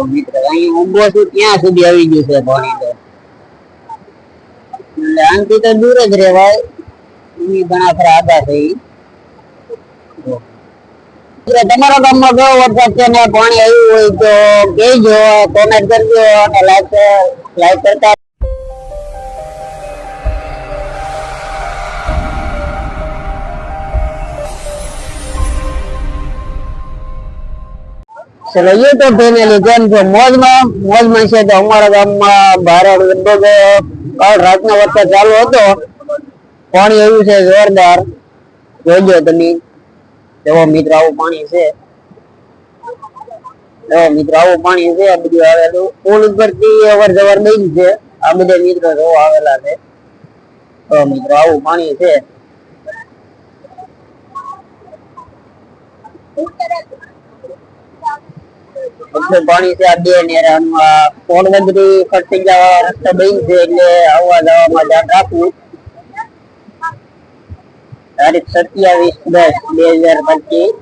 તો મિત્ર અહીં ઊંઘો છું, ત્યાં સુધી આવી ગયું છે પાણી તો. એટલે દૂર જ રહેવાય. એની ઘણા ખરા આઘા થઈ તમારા ગામમાં કયો વરસાદ છે ને, પાણી આવ્યું હોય તો કહેજો કોમેન્ટ કરજો અને લાઈક લાઈક કરતા ચલો યુટ્યુબ ફેમિલી કેમ છો મોજમાં મોજમાં છે તો અમારા ગામમાં ભારે લગભગ રાતનો વરસાદ ચાલુ હતો. પાણી એવું છે જોરદાર. જોજો તમે. એવો મિત્ર આવું પાણી છે. એવો મિત્ર આવું પાણી છે, આ બધું આવેલું. પુલ ઉપરથી અવર જવર દઈ છે. આ બધા મિત્રો જો આવેલા છે. મિત્રો આવું પાણી છે. પાણી છે બે ને પોણબંદરી ખર્ચી જવા રસ્તા બંધ છે એટલે આવવા જવામાં ધ્યાન રાખવું. તારીખ સત્યાવીસ દસ બે હજાર પચીસ.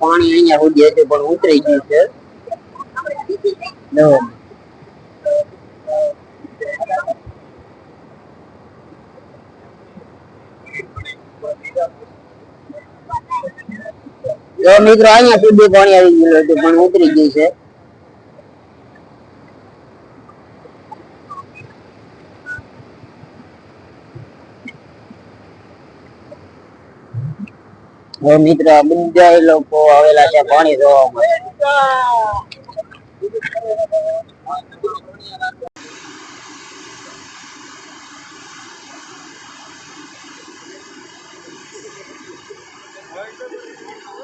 પાણી અહીંયા સુધી હતું પણ ઉતરી ગયું છે. જો મિત્રો અહીંયા સુધી પાણી આવી ગયેલું હતું પણ ઉતરી ગયું છે. જો મિત્ર બધા લોકો આવેલા છે પાણી જોવા માટે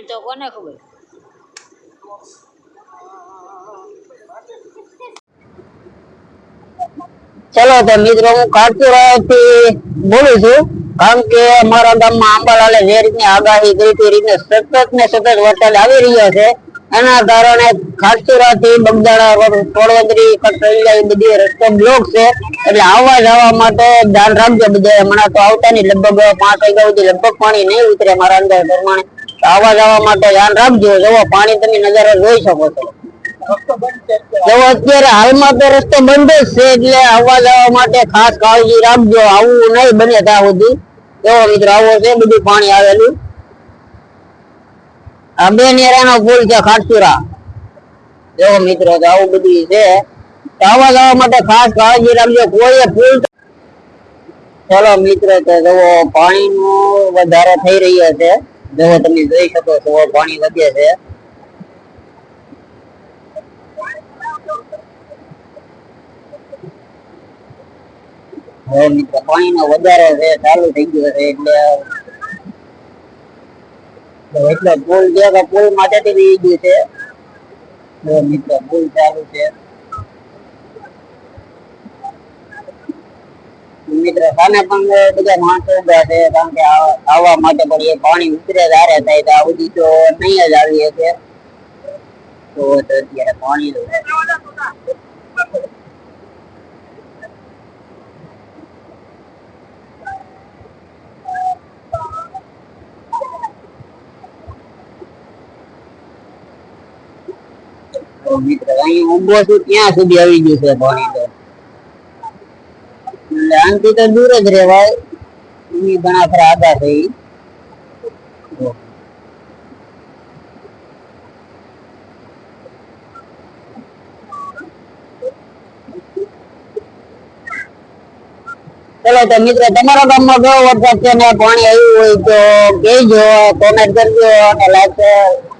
પાણી તો કોને ખબર? ચલો તો મિત્રો, હું કારચુરાથી બોલું છું. કારણ કે અમારા ગામમાં આંબાલાલે જે રીતની આગાહી કરી તે રીતને સતત ને સતત વરસાદ આવી રહ્યો છે. એના કારણે ખારચુરાથી બગદાણા તોડવંદરી કટરૈયા બધી રસ્તો બ્લોક છે. એટલે આવવા જવા માટે ધ્યાન રાખજો બધા. હમણાં તો આવતા નહીં લગભગ પાંચ વાગ્યા સુધી લગભગ પાણી નહીં ઉતરે મારા અંદર પ્રમાણે આવવા જવા માટે ધ્યાન રાખજો. જુઓ, પાણી તમે નજારો જોઈ શકો છો. જો અત્યારે હાલમાં તો રસ્તો બંધ જ છે એટલે આવવા જવા માટે ખાસ કાળજી રાખજો. આવું નહીં બને ત્યાં સુધી. એવો મિત્રો, આવો છે, બધું પાણી આવેલું. આ બે નેરાનો પુલ છે ખાટચુરા. એવો મિત્રો આવું બધું છે. આવવા જવા માટે ખાસ કાળજી રાખજો. કોઈ પુલ ચલો, મિત્રો, તો જવો પાણીનો વધારો થઈ રહ્યો છે. જુઓ તમે જોઈ શકો છો પાણી વધે છે. હવે મિત્ર, પાણીનો વધારો છે, ચાલુ થઈ ગયો છે, એટલે એટલે પુલ જે પુલ માટેથી બી ગયું છે. મિત્ર, પુલ ચાલુ છે. મિત્રો સામે ઊભા છે અહીં ઊંઘો છું ત્યાં સુધી આવી ગયું છે પાણી તો એટલે આનાથી તો દૂર જ રહેવાય એની ઘણા ખરા આઘા થઈ ચલો તો મિત્રો તમારા ગામમાં કેવો વરસાદ છે? ને પાણી આવ્યું હોય તો કહેજો કોમેન્ટ કરજો અને લાઈક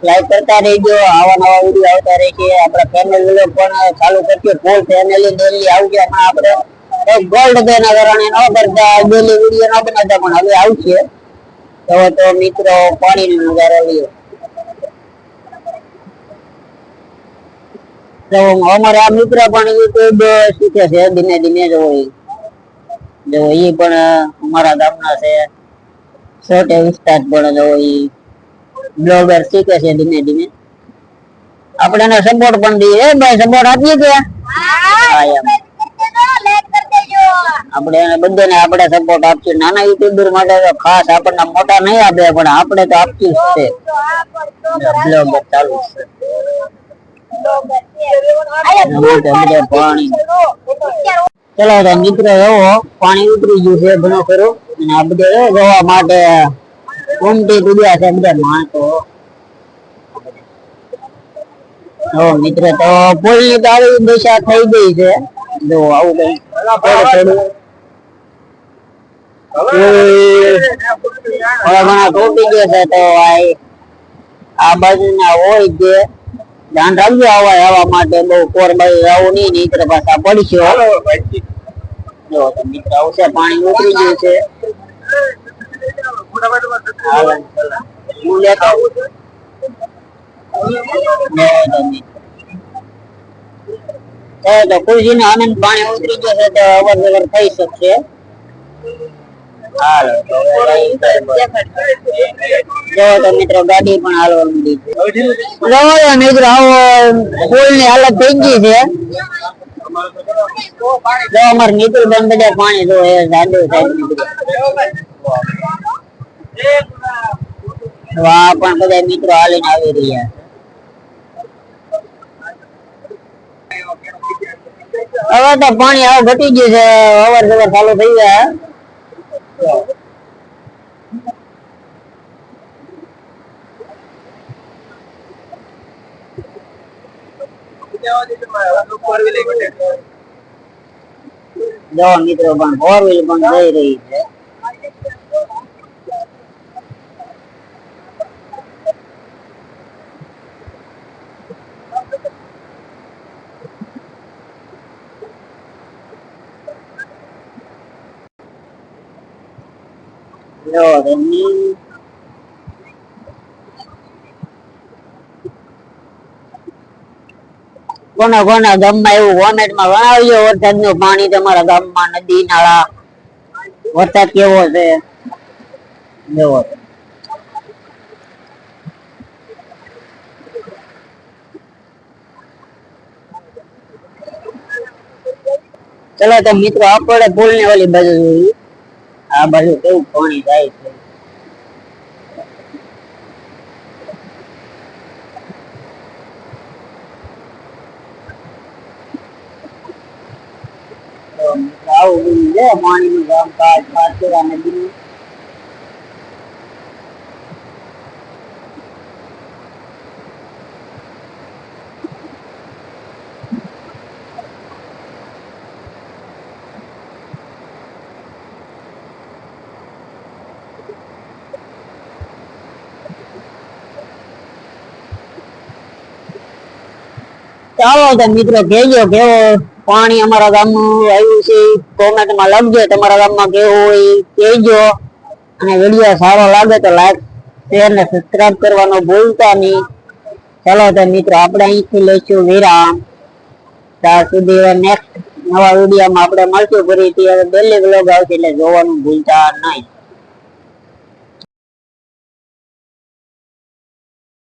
લાઈક કરતા રહેજો. આવા નવા વીડિયો આવતા રહેશે. આપણા ફેમિલી વીડિયો પણ ચાલુ કરજો. ફૂલ ફેમિલી ડેલી આવશે એમાં આપણે. એક ગોલ્ડ ના કારણે ન કરતા ડેલી વીડિયો ન બનાવતા પણ હવે આવશે. તો તો મિત્રો પાણીનો નજારો લ્યો. તો અમારે મિત્ર પણ યુટ્યુબ શીખે છે ધીમે ધીમે જો. જો એ પણ અમારા ગામના છે. છોટે વિસ્તાર પણ જો એ બ્લોગર શીખે છે ધીમે ધીમે. આપણે સપોર્ટ પણ દઈએ ભાઈ સપોર્ટ આપીએ કે? હા એમ. આપણે એને બધાને આપણે સપોર્ટ આપશું. નાના યુટ્યુબર માટે તો ખાસ આપણને મોટા નહીં આપે, પણ આપણે તો આપશું જ છે. બ્લોગર ચાલુ છે. એમાં તો બધે પાણી ચલો તો મિત્રો એવો પાણી ઉતરી ગયું છે ઘણો ખરું. અને આ બધે એ જોવા માટે ઉમટી કૂદ્યા છે બધા માણસો. હો, મિત્ર તો પુલની તો આવી દિશા થઈ ગઈ છે. જો આવું કઈ થોડું ઘણા તૂટી ગયા છે તો આ આ બાજુના હોય જે ધ્યાન રાખજો આવા આવવા માટે બહુ કોરબાઈ આવું નહીં નીકળે પાછા પડશો જો મિત્ર આવશે પાણી ઉતરી ગયું છે હું લેતો તો તો આનંદ પાણી ઉતરી જશે તો અવર જવર થઈ શકશે. હાલો જો તો મિત્રો ગાડી પણ હાલવા માંડી છે. મિત્રો આવો પુલની હાલત થઈ ગઈ છે. જો અમાર મિત્રો બેન બધા પાણી જો એ જાડો તો પણ બધા મિત્રો હાલીને આવી રહ્યા હવે તો પાણી આવ ઘટી ગયું છે. અવર જવર ચાલુ થઈ ગયા. જો મિત્રો પણ ફોર વ્હીલ પણ જઈ રહી છે. જો mí. કોના કોના ગામમાં એવું કોમેન્ટમાં વણાવજો, વરસાદનું પાણી તમારા ગામમાં નદી, નાળા. વરસાદ કેવો છે? જોવો ચલો તો મિત્રો આપણે ભૂલ ને ઓલી બાજુ જોઈએ. આ બાજુ કેવું પાણી જાય છે. આવું બધું છે પાણીનું કામકાજ પાછળ નદીનું. ચાલો તો મિત્રો કહેજો કેવો પાણી અમારા ગામનું આવ્યું છે કોમેન્ટમાં લખજો, તમારા ગામમાં કેવું હોય કહેજો. અને વીડિયો સારો લાગે તો લાઈક શેર ને સબસ્ક્રાઇબ કરવાનો ભૂલતા નહીં. ચાલો તો મિત્રો આપણે અહીંથી લઈશું વિરામ. ત્યાં સુધી નેક્સ્ટ નવા વિડીયોમાં આપણે મળશું ફરીથી. ડેલી બ્લોગ આવશે એટલે જોવાનું ભૂલતા નહીં.